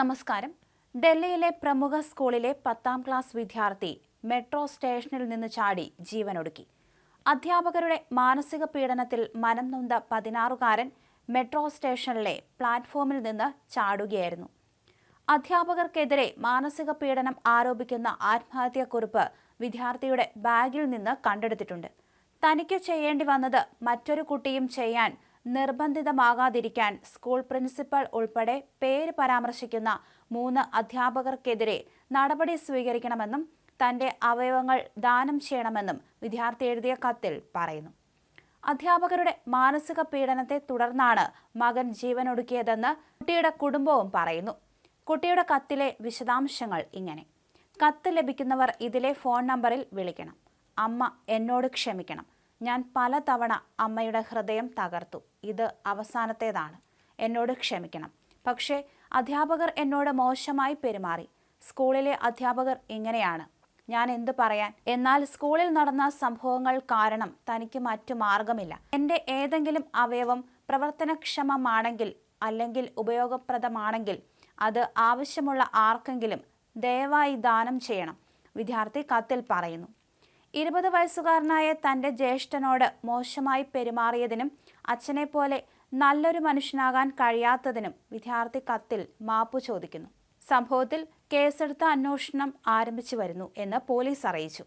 നമസ്കാരം. ഡൽഹിയിലെ പ്രമുഖ സ്കൂളിലെ പത്താം ക്ലാസ് വിദ്യാർത്ഥി മെട്രോ സ്റ്റേഷനിൽ നിന്ന് ചാടി ജീവനൊടുക്കി. അധ്യാപകരുടെ മാനസിക പീഡനത്തിൽ മനം നൊന്ത പതിനാറുകാരൻ മെട്രോ സ്റ്റേഷനിലെ പ്ലാറ്റ്ഫോമിൽ നിന്ന് ചാടുകയായിരുന്നു. അധ്യാപകർക്കെതിരെ മാനസിക പീഡനം ആരോപിക്കുന്ന ആത്മഹത്യാക്കുറിപ്പ് വിദ്യാർത്ഥിയുടെ ബാഗിൽ നിന്ന് കണ്ടെടുത്തിട്ടുണ്ട്. തനിക്ക് ചെയ്യേണ്ടി വന്നത് മറ്റൊരു കുട്ടിയും ചെയ്യാൻ നിർബന്ധിതമാകാതിരിക്കാൻ സ്കൂൾ പ്രിൻസിപ്പൽ ഉൾപ്പെടെ പേര് പരാമർശിക്കുന്ന മൂന്ന് അധ്യാപകർക്കെതിരെ നടപടി സ്വീകരിക്കണമെന്നും തന്റെ അവയവങ്ങൾ ദാനം ചെയ്യണമെന്നും വിദ്യാർത്ഥി എഴുതിയ കത്തിൽ പറയുന്നു. അധ്യാപകരുടെ മാനസിക പീഡനത്തെ തുടർന്നാണ് മകൻ ജീവനൊടുക്കിയതെന്ന് കുട്ടിയുടെ കുടുംബവും പറയുന്നു. കുട്ടിയുടെ കത്തിലെ വിശദാംശങ്ങൾ ഇങ്ങനെ. കത്ത് ലഭിക്കുന്നവർ ഇതിലെ ഫോൺ നമ്പറിൽ വിളിക്കണം. അമ്മ എന്നോട് ക്ഷമിക്കണം. ഞാൻ പലതവണ അമ്മയുടെ ഹൃദയം തകർത്തു. ഇത് അവസാനത്തേതാണ്. എന്നോട് ക്ഷമിക്കണം. പക്ഷേ അധ്യാപകർ എന്നോട് മോശമായി പെരുമാറി. സ്കൂളിലെ അധ്യാപകർ ഇങ്ങനെയാണ്. ഞാൻ എന്ത് പറയാൻ? എന്നാൽ സ്കൂളിൽ നടന്ന സംഭവങ്ങൾ കാരണം തനിക്ക് മറ്റു മാർഗമില്ല. എന്റെ ഏതെങ്കിലും അവയവം പ്രവർത്തനക്ഷമമാണെങ്കിൽ അല്ലെങ്കിൽ ഉപയോഗപ്രദമാണെങ്കിൽ അത് ആവശ്യമുള്ള ആർക്കെങ്കിലും ദയവായി ദാനം ചെയ്യണം. വിദ്യാർത്ഥി കത്തിൽ പറയുന്നു. ഇരുപത് വയസ്സുകാരനായ തന്റെ ജ്യേഷ്ഠനോട് മോശമായി പെരുമാറിയതിനും അച്ഛനെപ്പോലെ നല്ലൊരു മനുഷ്യനാകാൻ കഴിയാത്തതിനും വിദ്യാർത്ഥി കത്തിൽ മാപ്പു ചോദിക്കുന്നു. സംഭവത്തിൽ കേസെടുത്ത അന്വേഷണം ആരംഭിച്ചു വരുന്നു എന്ന് പോലീസ് അറിയിച്ചു.